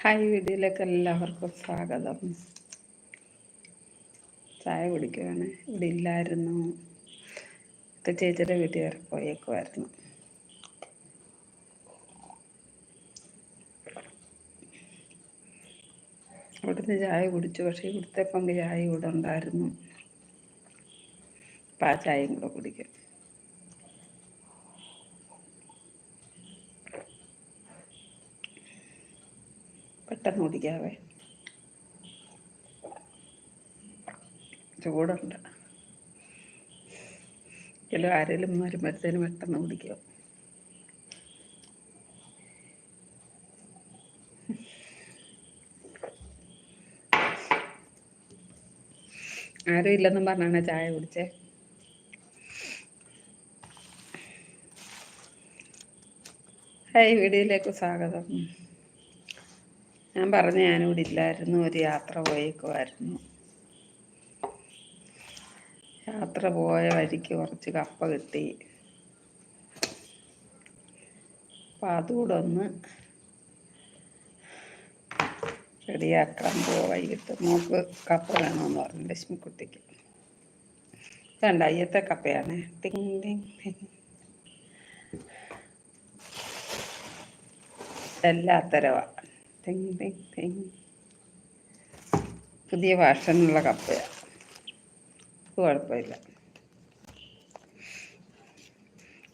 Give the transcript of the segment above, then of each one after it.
Hi വീഡിയോയിലേക്ക് എല്ലാവർക്കും സ്വാഗതം. ചായ കുടിക്കുകയാണ് ഇവിടെ ഇല്ലായിരുന്നു. ഒക്കെ ചേച്ചിയുടെ വീട്ടിൽ വരെ പോയേക്കുമായിരുന്നു അവിടുന്ന് ചായ കുടിച്ചു. പക്ഷേ ഇവിടുത്തെ പങ്ക് ചായ ഇവിടെ ഉണ്ടായിരുന്നു. അപ്പം ആ ചായയും കൂടെ കുടിക്കും. പെട്ടെന്ന് കുടിക്കാവേ. ചൂടുണ്ട്. ചില ആരെങ്കിലും വരുമ്പോഴത്തേനും പെട്ടെന്ന് കുടിക്കുക ആരും ഇല്ലെന്നും പറഞ്ഞാണ് ചായ കുടിച്ചേ? ഹായ് വീഡിയോയിലേക്ക് സ്വാഗതം. ഞാൻ പറഞ്ഞു ഞാനിവിടെ ഇല്ലായിരുന്നു ഒരു യാത്ര പോയേക്കുമായിരുന്നു യാത്ര പോയ വഴിക്ക് കുറച്ച് കപ്പ കിട്ടി. അപ്പം അതുകൂടെ ഒന്ന് റെഡിയാക്കാൻ പോവാ വൈകിട്ട്. മോക്ക് കപ്പ വേണമെന്ന് പറഞ്ഞു ലക്ഷ്മിക്കുട്ടിക്ക്. ഇതുണ്ട് അയ്യത്തെ കപ്പയാണ്. ടിങ് ടിങ് ടിങ്. എല്ലാത്തരവാ. ടിങ് തെങ് തെങ് പുതിയ ഫാഷനുള്ള കപ്പയാണ് കുഴപ്പമില്ല.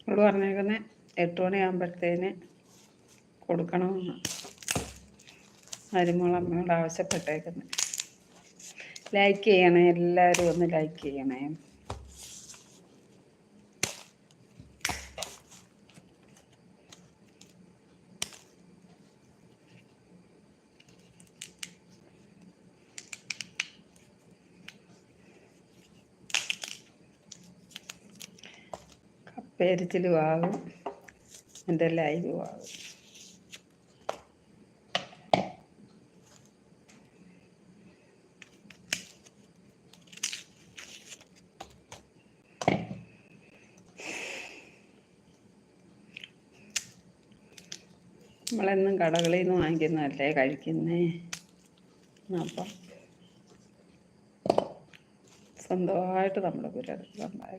അവൾ പറഞ്ഞേക്കുന്നത് എട്ട് മണിയാകുമ്പോഴത്തേന് കൊടുക്കണമെന്ന്. അമ്മയോട് ആവശ്യപ്പെട്ടേക്കുന്നത് ലൈക്ക് ചെയ്യണേ എല്ലാവരും ഒന്ന് ലൈക്ക് ചെയ്യണേ. കപ്പയരിച്ചിലും ആകും എന്റെ ലൈവും ആകും നമ്മളെന്നും കടകളിൽ നിന്ന് വാങ്ങിക്കുന്നതല്ലേ കഴിക്കുന്നേ? അപ്പം സ്വന്തമായിട്ട് നമ്മൾ പുരടുത്തുണ്ടായ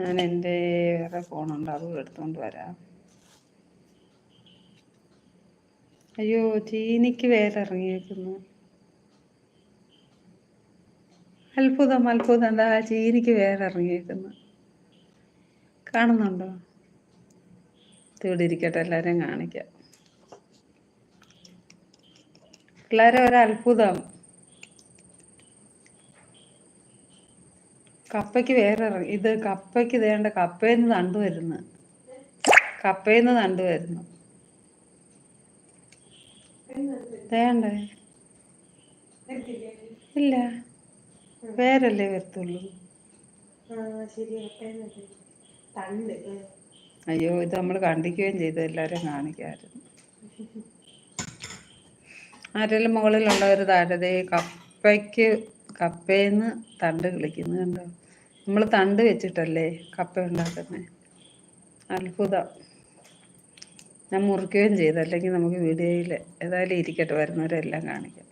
ഞാൻ എന്റെ വേറെ ഫോണുണ്ട് അതും എടുത്തുകൊണ്ട് വരാം. അയ്യോ ചീനിക്ക് വേറെ ഇറങ്ങിയേക്കുന്നു. അത്ഭുതം അത്ഭുതം. എന്താ ചീനിക്ക് വേറെ ഇറങ്ങിയേക്കുന്നു. കാണുന്നുണ്ടോ? ഇവിടെ ഇരിക്കട്ടെ എല്ലാവരെയും കാണിക്കാം. പിള്ളേരെ ഒരു കപ്പയ്ക്ക് വേറെ ഇത് കപ്പയ്ക്ക് ഇതേണ്ട കപ്പയിൽ നിന്ന് തണ്ട് വരുന്നു. കപ്പയിൽ നിന്ന് തണ്ട് വരുന്നു. വേണ്ടേ ഇല്ല. വേറല്ലേ വരത്തുള്ളൂ. അയ്യോ ഇത് നമ്മൾ കണ്ടിക്കുകയും ചെയ്തു എല്ലാവരും ആരെല്ലാം മുകളിലുള്ള മുകളിലുള്ളവർ താഴെ കപ്പയ്ക്ക് കപ്പേന്ന് തണ്ട് കളിക്കുന്നത് കണ്ടോ? നമ്മൾ തണ്ട് വെച്ചിട്ടല്ലേ കപ്പ ഉണ്ടാക്കുന്നത് അത്ഭുതം. ഞാൻ മുറിക്കുകയും ചെയ്തു. അല്ലെങ്കിൽ നമുക്ക് വീഡിയോയിൽ ഏതായാലും ഇരിക്കട്ടെ വരുന്നവരെല്ലാം കാണിക്കാം.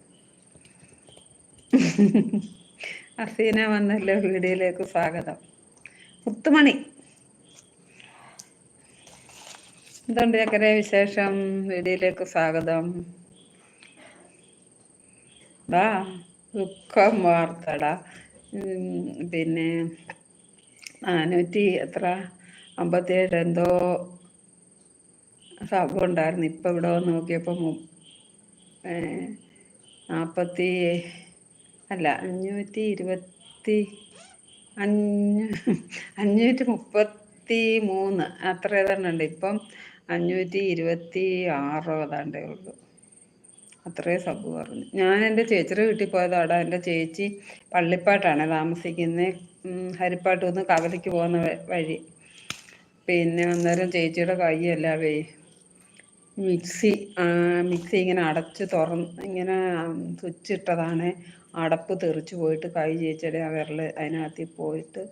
അസീന വന്നല്ലോ വീഡിയോയിലേക്ക് സ്വാഗതം. മുത്തുമണി. എന്തുണ്ട് ചക്കര വിശേഷം? വീഡിയോയിലേക്ക് സ്വാഗതം. വാ ദുഃഖം വാർത്തട. പിന്നെ നാനൂറ്റി എത്ര? അമ്പത്തിയേഴ് എന്തോ സബ് ഉണ്ടായിരുന്നു. ഇപ്പം ഇവിടെ നോക്കിയപ്പോൾ നാൽപ്പത്തി അല്ല അഞ്ഞൂറ്റി ഇരുപത്തി അഞ്ഞൂ അഞ്ഞൂറ്റി മുപ്പത്തി മൂന്ന്. അത്ര ഏതാണ്ടുണ്ട് ഇപ്പം അഞ്ഞൂറ്റി ഇരുപത്തി ആറോ ഏതാണ്ടേ ഉള്ളൂ. അത്രേ സബ് പറഞ്ഞു. ഞാൻ എന്റെ ചേച്ചിയുടെ വീട്ടിൽ പോയതാടാ എന്റെ ചേച്ചി പള്ളിപ്പാട്ടാണ് താമസിക്കുന്നത് ഹരിപ്പാട്ട് നിന്ന് കവലയ്ക്ക് പോകുന്ന വഴി. പിന്നെ അന്നേരം ചേച്ചിയുടെ കൈയല്ലാവേ മിക്സി മിക്സി ഇങ്ങനെ അടച്ച് തുറന്ന് ഇങ്ങനെ സ്വിച്ച് ഇട്ടതാണ് അടപ്പ് തെറിച്ച് പോയിട്ട് കൈ ചേച്ചിയുടെ ആ വിരൽ അതിനകത്ത് പോയിട്ട്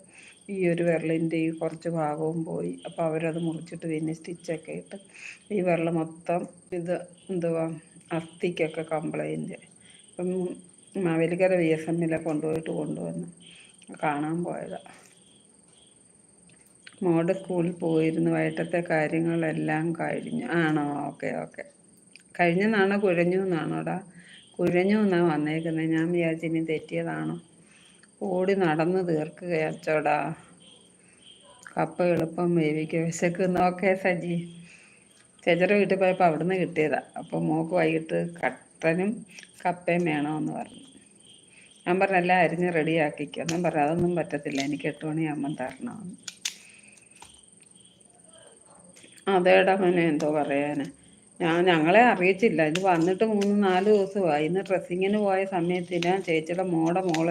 ഈ ഒരു വിരലിന്റെ ഈ കുറച്ച് ഭാഗവും പോയി. അപ്പോൾ അവരത് മുറിച്ചിട്ട് പിന്നെ സ്റ്റിച്ചൊക്കെ ഇട്ട് ഈ വിരൽ മൊത്തം ഇത് എന്തുവാ അസ്ഥിക്കൊക്കെ കംപ്ലൈന്റ് അപ്പം മാവേലിക്കര വി എസ് എമ്മിലെ കൊണ്ടുപോയിട്ട് കൊണ്ടുവന്ന് കാണാൻ പോയതാണ് മോഡ് സ്കൂളിൽ പോയിരുന്നു. വൈകിട്ടത്തെ കാര്യങ്ങളെല്ലാം കഴിഞ്ഞു. ആണോ? Okay okay. കഴിഞ്ഞെന്നാണോ? കുഴഞ്ഞു എന്നാണോടാ? കുഴഞ്ഞു എന്നാണ് വന്നേക്കുന്നത് ഞാൻ വിചാരിച്ചിനി തെറ്റിയതാണോ? ഓടി നടന്ന് തീർക്കുകയച്ചോടാ കപ്പ എളുപ്പം വേവിക്കുക വിശക്കുന്നു. ഓക്കെ സജി. ചേച്ചയുടെ വീട്ടിൽ പോയപ്പോൾ അവിടുന്ന് കിട്ടിയതാ. അപ്പോൾ മോക്ക് വൈകിട്ട് കട്ടനും കപ്പയും വേണമെന്ന് പറഞ്ഞു. ഞാൻ പറഞ്ഞു എല്ലാം അരിഞ്ഞ് റെഡിയാക്കിക്കോ. ഞാൻ പറഞ്ഞു അതൊന്നും പറ്റത്തില്ല. എനിക്ക് എട്ട് മണിയാകുമ്പം തരണമെന്ന്. അതേടാ മോനെ എന്തോ പറയാന്. ഞാൻ ഞങ്ങളെ അറിയിച്ചില്ല. ഇത് വന്നിട്ട് മൂന്ന് നാല് ദിവസമായി. ഇന്ന് ഡ്രസ്സിങ്ങിന് പോയ സമയത്ത് ഞാൻ ചേച്ചിയുടെ മോടെ മോൾ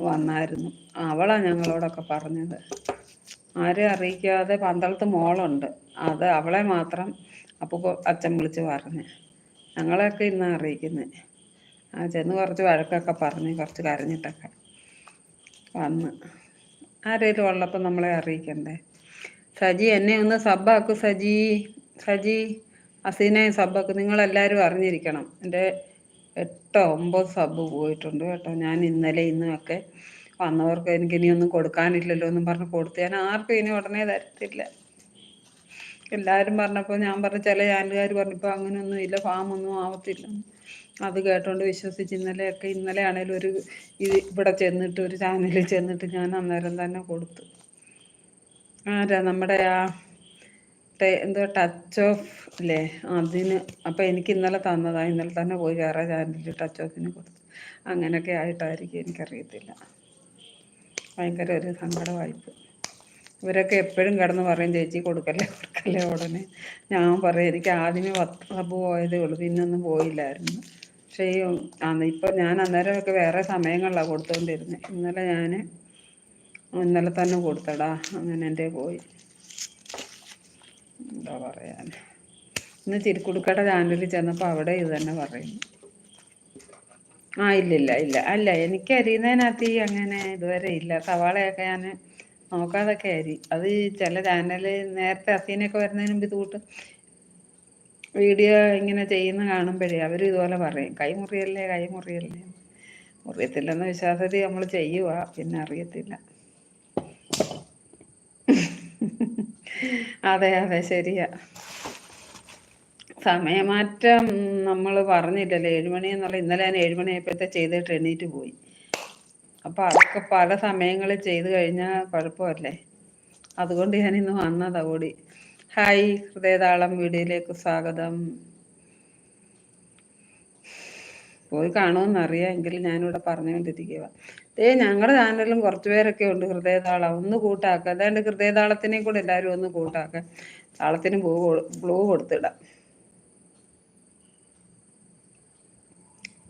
വന്നായിരുന്നു. അവളാ ഞങ്ങളോടൊക്കെ പറഞ്ഞത്. ആരെയും അറിയിക്കാതെ പന്തളത്ത് മോളുണ്ട്. അത് അവളെ മാത്രം അപ്പോൾ അച്ഛൻ വിളിച്ച് പറഞ്ഞു. ഞങ്ങളെയൊക്കെ ഇന്ന് അറിയിക്കുന്നത് ആ ചെന്ന് കുറച്ച് വഴക്കൊക്കെ പറഞ്ഞ് കുറച്ച് കരഞ്ഞിട്ടൊക്കെ വന്ന്. ആരേലും ഉള്ളപ്പോൾ നമ്മളെ അറിയിക്കണ്ടേ? സജി എന്നെ ഒന്ന് സബ്ബാക്കു സജി. സജി അസീനെ സബ്ബാക്കു. നിങ്ങളെല്ലാവരും അറിഞ്ഞിരിക്കണം. എന്റെ എട്ടോ ഒമ്പത് സബ് പോയിട്ടുണ്ട് കേട്ടോ. ഞാൻ ഇന്നലെ ഇന്നുമൊക്കെ വന്നവർക്ക് എനിക്ക് ഇനിയൊന്നും കൊടുക്കാനില്ലല്ലോ എന്നും പറഞ്ഞ് കൊടുത്ത് ഞാൻ ആർക്കും ഇനി ഉടനെ തരത്തില്ല. എല്ലാവരും പറഞ്ഞപ്പോൾ ഞാൻ പറഞ്ഞു ചില ചാനലുകാർ പറഞ്ഞപ്പോൾ അങ്ങനെയൊന്നും ഇല്ല ഫാം ഒന്നും ആവത്തില്ല. അത് കേട്ടോണ്ട് വിശ്വസിച്ച് ഇന്നലെയൊക്കെ ഇന്നലെ ആണേലും ഒരു ഇത് ഇവിടെ ചെന്നിട്ട് ഒരു ചാനലിൽ ചെന്നിട്ട് ഞാൻ അന്നേരം തന്നെ കൊടുത്തു. ആരാ നമ്മുടെ ആ എന്തോ ടച്ച് ഓഫ് അല്ലേ അതിന് അപ്പം എനിക്ക് ഇന്നലെ തന്നതാ. ഇന്നലെ തന്നെ പോയി വേറെ ചാനലിൽ ടച്ച് ഓഫിന് കൊടുത്തു. അങ്ങനെയൊക്കെ ആയിട്ടായിരിക്കും എനിക്കറിയത്തില്ല. ഭയങ്കര ഒരു സങ്കടമായിപ്പോയി ഇവരൊക്കെ എപ്പോഴും കിടന്ന് പറയും ചേച്ചി കൊടുക്കല്ലേ കൊടുക്കല്ലേ ഉടനെ. ഞാൻ പറയും എനിക്ക് ആദ്യമേ പത്ത് പോയതേ ഉള്ളൂ പിന്നെ ഒന്നും പോയില്ലായിരുന്നു. പക്ഷേ ഈ ഇപ്പം ഞാൻ അന്നേരമൊക്കെ വേറെ സമയങ്ങളിലാണ് കൊടുത്തുകൊണ്ടിരുന്നത് ഇന്നലെ ഞാൻ ഇന്നലെ തന്നെ കൊടുത്തടാ അങ്ങനെ എന്റെ പോയി. എന്താ പറയാൻ ഇന്ന് തിരുക്കുടുക്കട ചാനലിൽ ചെന്നപ്പോൾ അവിടെ ഇത് തന്നെ പറയുന്നു. ആ ഇല്ലില്ല ഇല്ല അല്ല എനിക്ക് അരിയുന്നതിനകത്ത് ഈ അങ്ങനെ ഇതുവരെ ഇല്ല. സവാളയൊക്കെ ഞാൻ നോക്കാതൊക്കെ ആയി അത് ചില ചാനൽ നേരത്തെ അസീനൊക്കെ വരുന്നതിന് മുമ്പ് തൂട്ട് വീഡിയോ ഇങ്ങനെ ചെയ്യുന്ന കാണുമ്പോഴേ അവർ ഇതുപോലെ പറയും. കൈ മുറിയല്ലേ കൈ മുറിയല്ലേ? മുറിയത്തില്ലെന്ന വിശ്വാസത്തിൽ നമ്മൾ ചെയ്യുക പിന്നെ അറിയത്തില്ല. അതെ അതെ ശരിയാ. സമയമാറ്റം നമ്മൾ പറഞ്ഞില്ലല്ലോ. ഏഴുമണി എന്നുള്ള ഇന്നലെ ഞാൻ ഏഴുമണിയായപ്പോഴത്തെ ചെയ്തിട്ട് എണീറ്റ് പോയി. അപ്പോൾ അതൊക്കെ പല സമയങ്ങളിൽ ചെയ്തു കഴിഞ്ഞാൽ കുഴപ്പമല്ലേ? അതുകൊണ്ട് ഞാൻ ഇന്ന് വന്നതാ കൂടി. ഹായ് ഹൃദയതാളം വീഡിയോയിലേക്ക് സ്വാഗതം. പോയി കാണുമെന്നറിയാം എങ്കിലും ഞാനിവിടെ പറഞ്ഞുകൊണ്ടിരിക്കുക ഏ ഞങ്ങളുടെ ചാനലിലും കുറച്ച് പേരൊക്കെ ഉണ്ട് ഹൃദയതാളം. ഒന്ന് കൂട്ടാക്കുക അതായത് ഹൃദയതാളത്തിനെ കൂടെ എല്ലാവരും ഒന്ന് കൂട്ടാക്കുക താളത്തിന് ബ്ലൂ ബ്ലൂ കൊടുത്തിടാം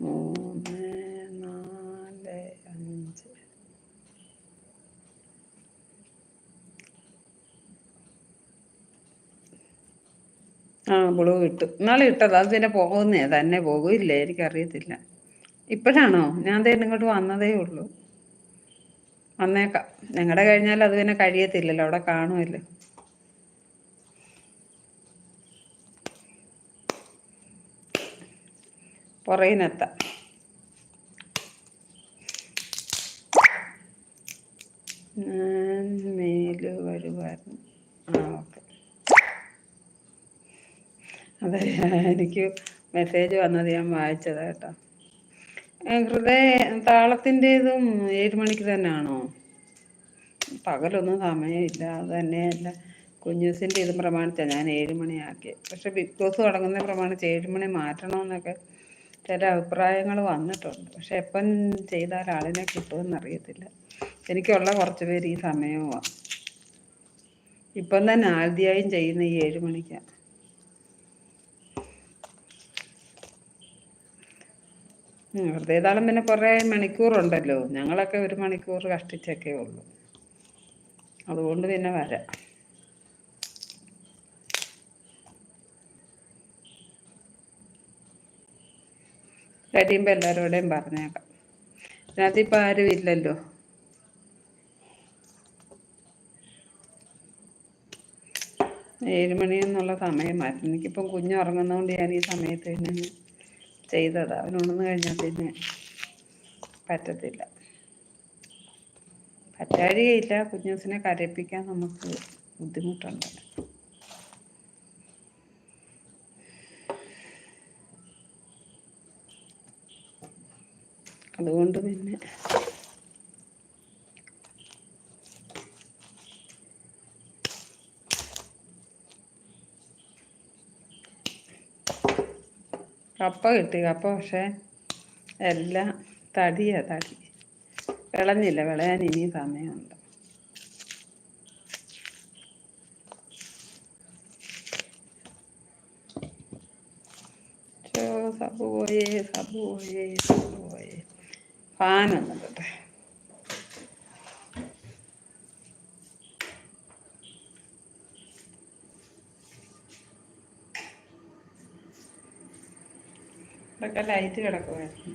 മൂന്ന് നാല് അഞ്ച് ആ ബ്ലൂ ഇട്ടു ഇന്നാളെ ഇട്ടത്. അത് പിന്നെ പോകുന്നേ. തന്നെ പോകില്ലേ എനിക്കറിയത്തില്ല. ഇപ്പോഴാണോ? ഞാൻ തന്നെ ഇങ്ങോട്ട് വന്നതേ ഉള്ളൂ. വന്നേക്കാം. ഞങ്ങളുടെ കഴിഞ്ഞാൽ അത് പിന്നെ കഴിയത്തില്ലല്ലോ. അവിടെ കാണുമല്ലോ. പുറകിനെത്ത. ഞാൻ മേൽ വരുമായിരുന്നു അതെ എനിക്ക് മെസ്സേജ് വന്നത് ഞാൻ വായിച്ചതാ കേട്ടോ. ഹൃദയ താളത്തിന്റെതും ഏഴ് മണിക്ക് തന്നെയാണോ പകലൊന്നും സമയമില്ല അത് തന്നെയല്ല. കുഞ്ഞൂസിന്റെ ഇതും പ്രമാണിച്ചാണ് ഞാൻ ഏഴ് മണിയാക്കിയത് പക്ഷെ ബിഗ് ബോസ് തുടങ്ങുന്ന പ്രമാണിച്ച് ഏഴ് മണി മാറ്റണമെന്നൊക്കെ ചില അഭിപ്രായങ്ങൾ വന്നിട്ടുണ്ട്. പക്ഷെ എപ്പം ചെയ്താൽ ആളിനെ കിട്ടുമെന്ന് അറിയത്തില്ല. എനിക്കുള്ള കുറച്ച് പേര് ഈ സമയവുമാണ് ഇപ്പം തന്നെ ആദ്യമായും ചെയ്യുന്ന ഈ ഏഴ് മണിക്കാണ് വെറുതെ താളം പിന്നെ കുറേ മണിക്കൂറുണ്ടല്ലോ. ഞങ്ങളൊക്കെ ഒരു മണിക്കൂർ കഷ്ടിച്ചൊക്കെ ഉള്ളൂ. അതുകൊണ്ട് പിന്നെ വരാം. കഴിയുമ്പോൾ എല്ലാവരോടെയും പറഞ്ഞേക്കാം. ഇതിനകത്തിപ്പോൾ ആരും ഇല്ലല്ലോ? ഏഴുമണി എന്നുള്ള സമയമായിരുന്നു. എനിക്കിപ്പം കുഞ്ഞുറങ്ങുന്നതുകൊണ്ട് ഞാൻ ഈ സമയത്ത് തന്നെ ചെയ്തതാണ് അവൻ ഉണർന്നു കഴിഞ്ഞാൽ പിന്നെ പറ്റത്തില്ല. പറ്റാഴികയില്ല. കുഞ്ഞൂസിനെ കരയിപ്പിക്കാൻ നമുക്ക് ബുദ്ധിമുട്ടുണ്ട്. അതുകൊണ്ട് പിന്നെ കപ്പ കിട്ടി കപ്പ പക്ഷേ എല്ലാം തടിയാ തടി. വിളഞ്ഞില്ല വിളയാൻ ഇനിയും സമയമുണ്ട്. സബു പോയേ സബു പോയേ സബു പോയേ. ഫാനുണ്ട് വന്നിട്ടെ ഇതൊക്കെ ലൈറ്റ് കിടക്കുമായിരുന്നു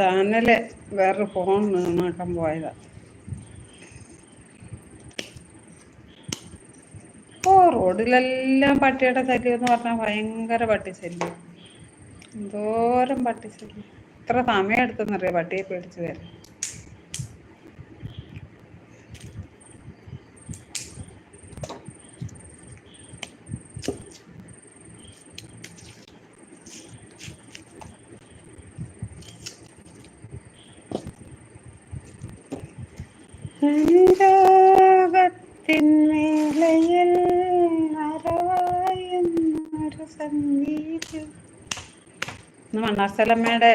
ചാനൽ വേറൊരു ഫോൺ നന്നാക്കാൻ പോയതാ. ഓ റോഡിലെല്ലാം പട്ടിയുടെ ശല്യം എന്ന് പറഞ്ഞാൽ ഭയങ്കര പട്ടി ശല്യം എന്തോരം പട്ടി ശല്യം എത്ര സമയം എടുത്തെന്നറിയാം പട്ടിയെ പേടിച്ച് വരാം അനുരാഗത്തിൻമേളയിൽ അരവായെന്നൊരു സംഗീതം ഇന്ന് മണ്ണാർസ്ഥലമ്മയുടെ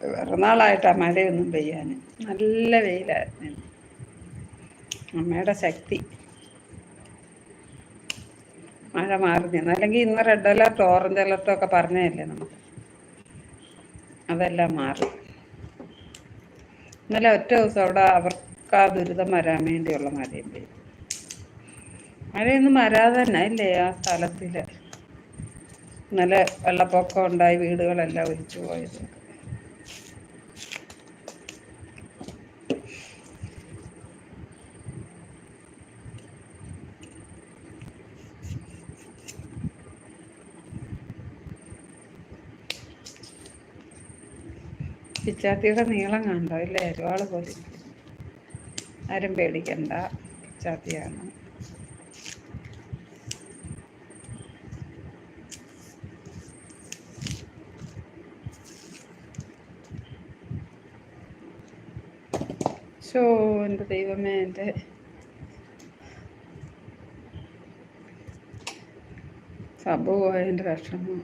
പിറന്നാളായിട്ടാ മഴയൊന്നും പെയ്യാൻ നല്ല വെയിലായിരുന്നു. അമ്മയുടെ ശക്തി. മഴ മാറി അല്ലെങ്കിൽ ഇന്ന് റെഡ് അലർട്ട് ഓറഞ്ച് അലർട്ടും ഒക്കെ പറഞ്ഞതല്ലേ നമുക്ക്? അതെല്ലാം മാറി. ഇന്നലെ ഒറ്റ ദിവസം അവിടെ അവർക്ക് ആ ദുരിതം വരാൻ വേണ്ടിയുള്ള മഴയും പെയ്തു. മഴയൊന്നും വരാതെ തന്നെ അല്ലേ ആ സ്ഥലത്തിൽ ഇന്നലെ വെള്ളപ്പൊക്കം ഉണ്ടായി വീടുകളെല്ലാം ഒലിച്ചു പോയത്. പിച്ചാത്തിയുടെ നീളം കണ്ടോ? ഇല്ലേ? ഒരുപാട് പോലെ ആരും പേടിക്കണ്ട. പിച്ചാത്തിയാണ് ഷോ എന്റെ ദൈവമേ എന്റെ സബ് പോയതിന്റെ വിഷമം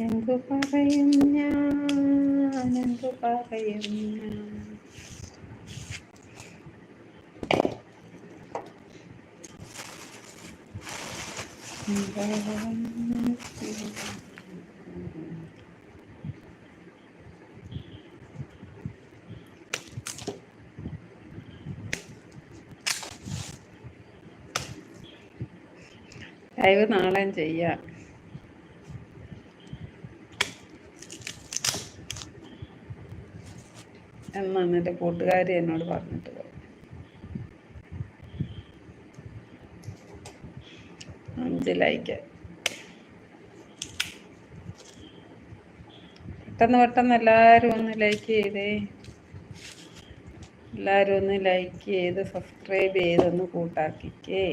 എന്തു പറയും ഞാൻ? എന്തു പറയും ഞാൻ? ലൈവ് നാളെയും ചെയ്യാം. എന്നാണ് എന്റെ കൂട്ടുകാരി എന്നോട് പറഞ്ഞിട്ട് അഞ്ച് ലൈക്ക് പെട്ടെന്ന് പെട്ടെന്ന് എല്ലാവരും ഒന്ന് ലൈക്ക് ചെയ്തേ. എല്ലാവരും ഒന്ന് ലൈക്ക് ചെയ്ത് സബ്സ്ക്രൈബ് ചെയ്തൊന്ന് കൂട്ടാക്കിക്കേ.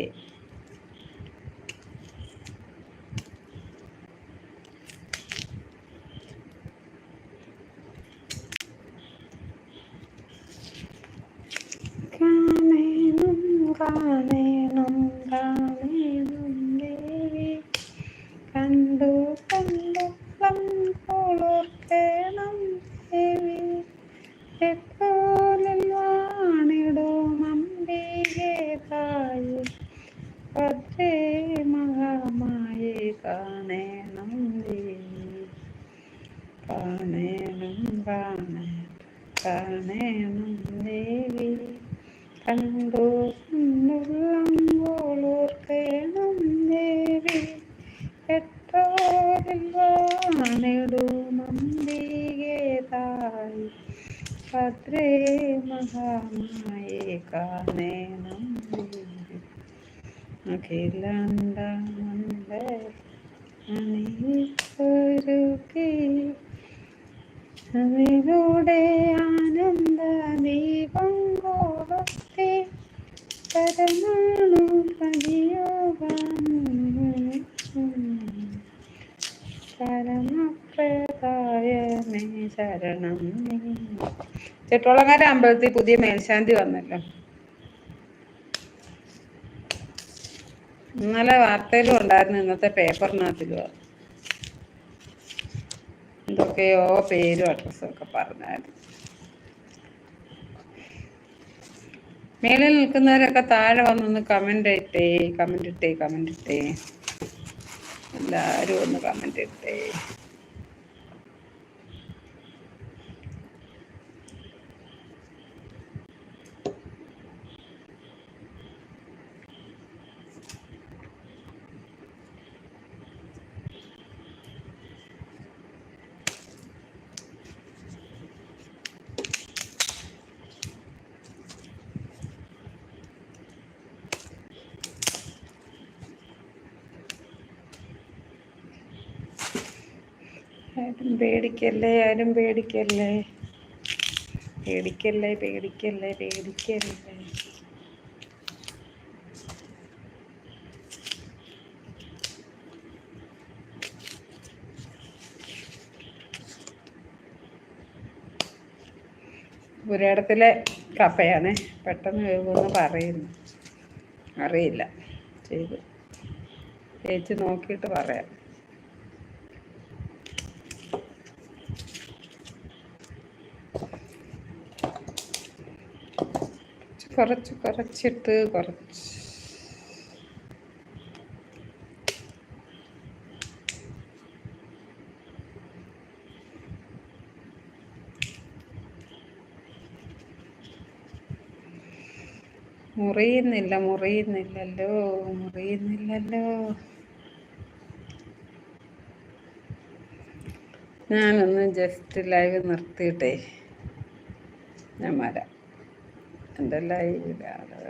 അതിലൂടെ ആനന്ദ ദീപം കൊടുത്തേ ശരണു ശരണപ്രദായമേ ശരണം. ചെട്ടോളങ്ങാര അമ്പലത്തിൽ പുതിയ മേൽശാന്തി വന്നല്ലോ. ഇന്നലെ വാർത്തയിലും ഉണ്ടായിരുന്നു ഇന്നത്തെ പേപ്പറിനകത്തിലും. എന്തൊക്കെയോ പേരും അഡ്രസ്സും ഒക്കെ പറഞ്ഞായിരുന്നു. മേളിൽ നിൽക്കുന്നവരൊക്കെ താഴെ വന്നൊന്ന് കമന്റ് ഇട്ടേ കമന്റ് ഇട്ടേ കമന്റ് ഇട്ടേ. എല്ലാരും ഒന്ന് കമന്റ് ഇട്ടേ. ആരും പേടിക്കല്ലേ? ആരും പേടിക്കല്ലേ? പേടിക്കല്ലേ പേടിക്കല്ലേ പേടിക്കല്ലേ? പുരയിടത്തിലെ കപ്പയാണ് പെട്ടെന്ന് വേകുമെന്ന് പറയുന്നു. അറിയില്ല. ചെയ്ത്. ചേച്ചി നോക്കിയിട്ട് പറയാം. കുറച്ച് കുറച്ചിട്ട് കുറച്ച്. മുറിയുന്നില്ല മുറിയുന്നില്ലല്ലോ മുറിയുന്നില്ലല്ലോ. ഞാനൊന്ന് ജസ്റ്റ് ലൈവ് നിർത്തിയിട്ടേ. ഞാൻ വരാം. എന്റെ ലൈവിലാണ്